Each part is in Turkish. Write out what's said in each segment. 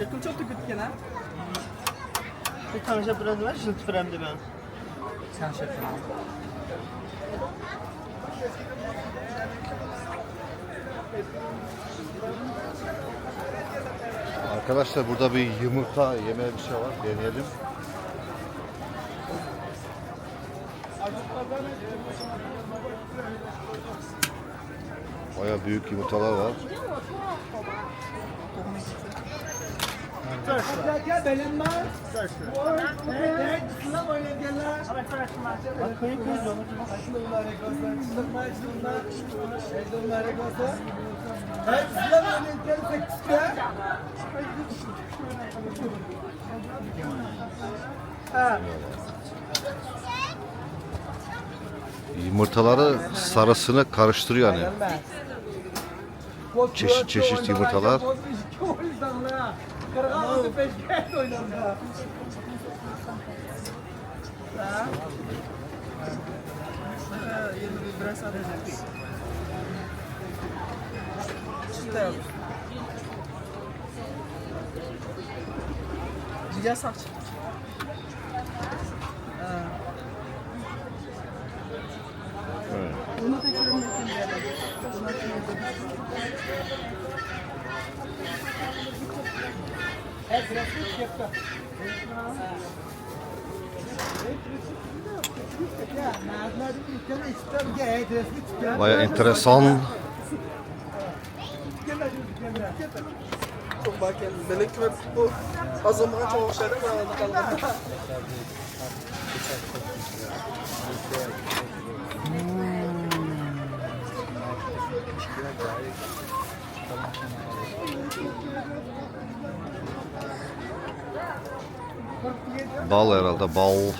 Yakın çok da kötü gene. Bir tane biraz var, şimdi tüpüremdi ben. Sen şey yapma. Arkadaşlar burada bir yumurta yeme bir şey var. Deneyelim. Baya büyük yumurtalar var. Diyor. Yumurtaları sarısını karıştırıyor yani. Çeşit çeşit yumurtalar. Biraz sadece. Baya enteresan. Bal herhalde bal.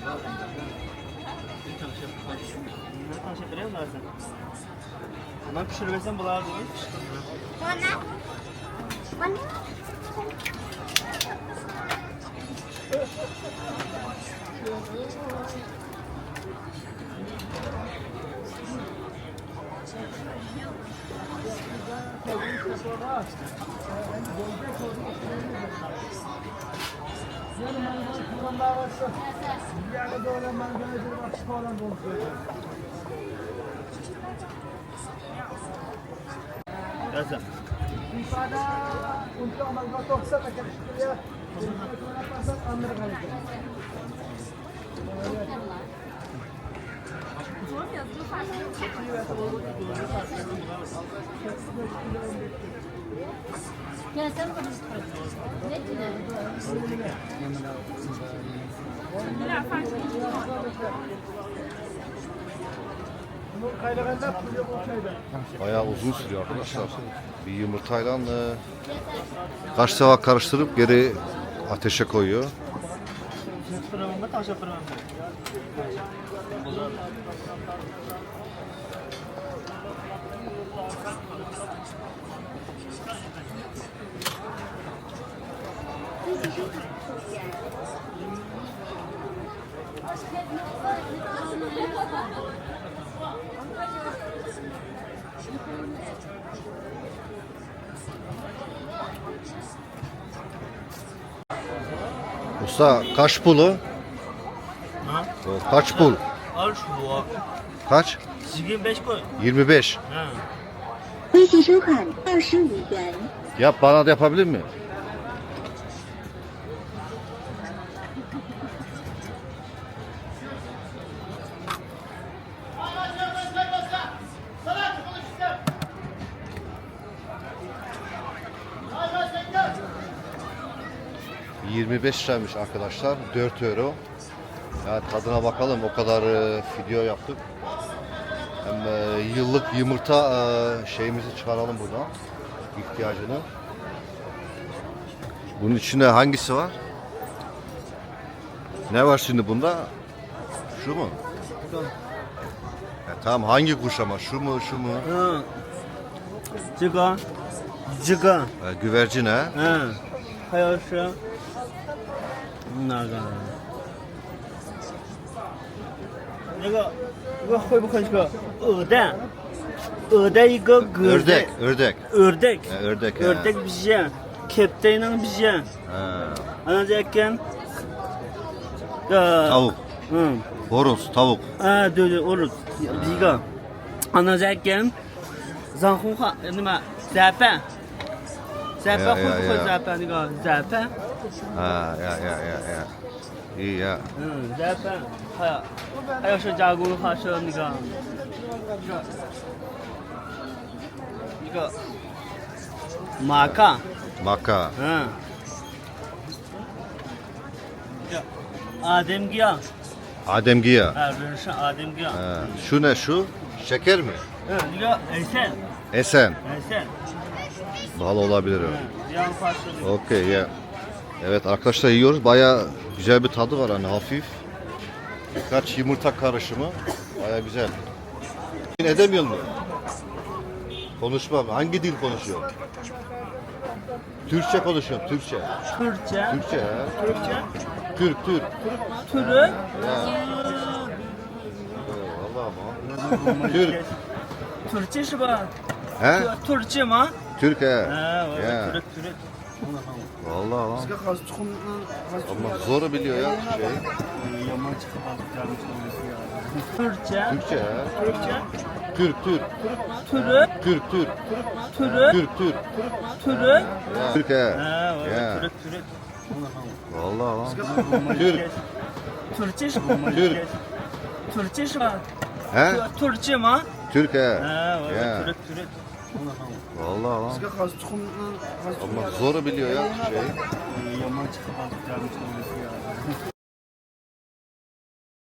Çok bak yani melek ve bu az zaman çok şeyler var. Bal herhalde bal. Ne tane şey biliyor musun sen? Bunlar pişirmesen bular değil. Yazın. Gel? Bayağı uzun sürüyor arkadaşlar. Bir yumurtayla e, kaç sefer karıştırıp geri ateşe koyuyor. Tüpüremem mi? Taş yapıremem mi? Usta kaç pulu? Ha? O Kaç pul? Al şu bu. Kaç? 25 koy. 25. Ha. 微信收款二十五元。 Yap bana da yapabilir mi? ...25 liraymış arkadaşlar. 4 euro. Yani tadına bakalım. O kadar e, video yaptık. Hem e, yıllık yumurta e, şeyimizi çıkaralım buradan. ihtiyacını. Bunun içinde hangisi var? Ne var şimdi bunda? Şu mu? Ya tamam hangi kuş ama şu mu şu mu? 嗯，这个，这个， Ha, güvercin ha? 嗯，还有是 bunlardan. 那个那个会不会是个鹅蛋？鹅蛋一个鹅 Ördek, ördek. ördek. Ha, ördek, ha. Ördek pişen. Tavuk, Hı. horoz, tavuk. Ha, doğru, oruz. Bir de. Anacıkken zanhunha, ne ma? Zaten. Zaten Ya, ya, 会不会 Ne kadar zaten? 板？ Ha, ya ya ya ya. İyi ya. 嗯，砧板，还有还有是加工的话是那个，一个马卡， Maka. 嗯，这 Ademgiya， Ademgiya. 啊，人是 Ademgiya， Ha, şu ne şu? Şeker mi? 嗯，那个 Esen， Esen. Esen， Bal olabilir o. 嗯，这样的话是那个。 Okey ya. Evet arkadaşlar yiyoruz. Baya güzel bir tadı var hani hafif. Birkaç yumurta karışımı. Baya güzel. Edemiyor mu? Konuşmam. Hangi dil konuşuyor? Türkçe konuşuyorum. Türkçe. Türkçe, Türkçe ha. Türkçe, Türk, Türk. türü. Vallahi ama. Türk. Türkçe 是吧？He? Türkçe mi? Türk he. Ha, Ya. Türk, Türk. Vallahi lan. Hozir tuxumni hozir Ama zoru biliyor ya şey. Yaman çıkıp aldıklarmış Türkçe, Türkçe he. Türkçe, Türk, Türk. türü, Türk, Türk. türü, Türk, Türk. türü. Ya. Türk he. Ha, Ya. Türk, Türk. Vallahi lan. Türk. Türkçe, Türk. Türkçe 是吧？He? Türkçe mi? Türk he. Ha, Ya. Türk, Türk. Vallahi lan. bizga hozir tuxumni hozir Ama zoru biliyor ya şey. Yaman çıkıp aldıklarmış